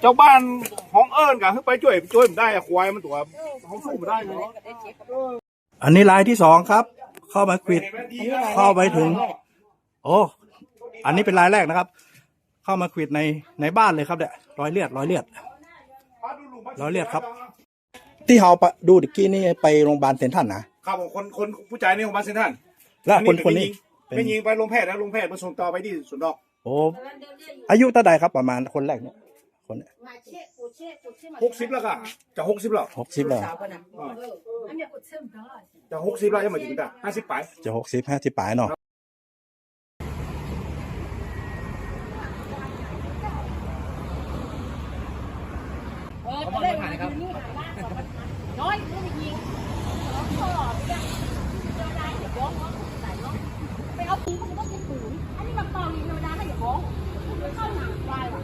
เจ้าบ้านห้องเอิญกันขึ้นไปช่วยช่วยผมได้อะควายมันตัวห้องสู้ไม่ได้เนาะอันนี้ลายที่สองครับ เข้ามาควิด เข้าไปถึง โอ้ อันนี้เป็นลายแรกนะครับ เข้ามาควิดในในบ้านเลยครับเนี่ยรอยเลือดรอยเลือดร้อยเลือดครับ ที่เราไปดูตะกี้นี่ไปโรงพยาบาลเซนทรันนะครับผมคนคนผู้ชายในโรงพยาบาลเซนทรัลแล้วคนคนนี้ไม่ยิงไปโรงแพทย์นะโรงแพทย์มาส่งต่อไปที่สวนดอกโอ้อายุเท่าใดครับประมาณคนแรกเนี่ยคนเนี่ยหกสิบแล้วก็จะหกสิบแล้วหกสิบแล้วจะหกสิบแล้วยังไม่ถึงแต่ห้าสิบไปจะหกสิบห้าสิบปลายเนาะเขามาถ่ายนะครับน้อยไม่ได้ยิงไปเอาปีมันก็เป็นปุ๋ยอันนี้มันเปล่าอีกธรรมดาไม่อย่าฟ้องมันเข้าหนัง